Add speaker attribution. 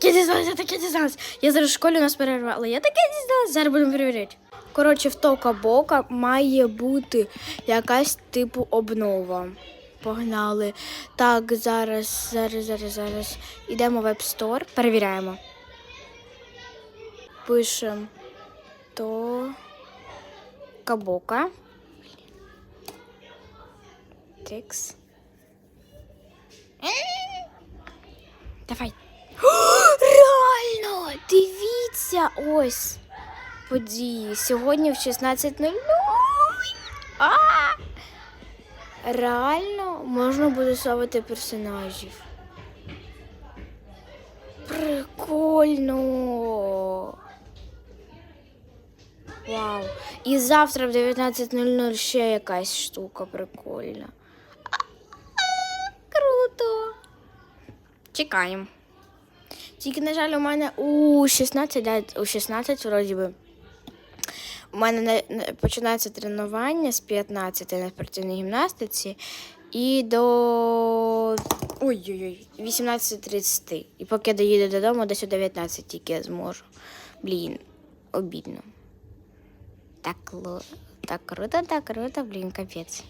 Speaker 1: таке дізналась, я таке дізналась. Я зараз в школі нас перервала. Я таке дізналась, зараз будемо перевіряти. Коротше, в тока бока має бути якась типу обнова. Погнали. Так, зараз, зараз, зараз, зараз. Йдемо в App Store, перевіряємо. Пишемо то кабока. Текс. Давай. Дивіться! Ось. Події. Сьогодні в 16.00. Реально можна буде ставити персонажів. Прикольно. Вау. І завтра в 19.00 ще якась штука прикольна. Круто. Чекаємо. Тільки, на жаль, у мене у 16, да, у 16 вроді би. У мене на- на- починається тренування з 15 на спортивній гімнастиці і до Ой-ой-ой, 18.30. І поки доїду додому, десь о 19 тільки я зможу. Блін, обідно. Так, так круто, так круто, блін, капець.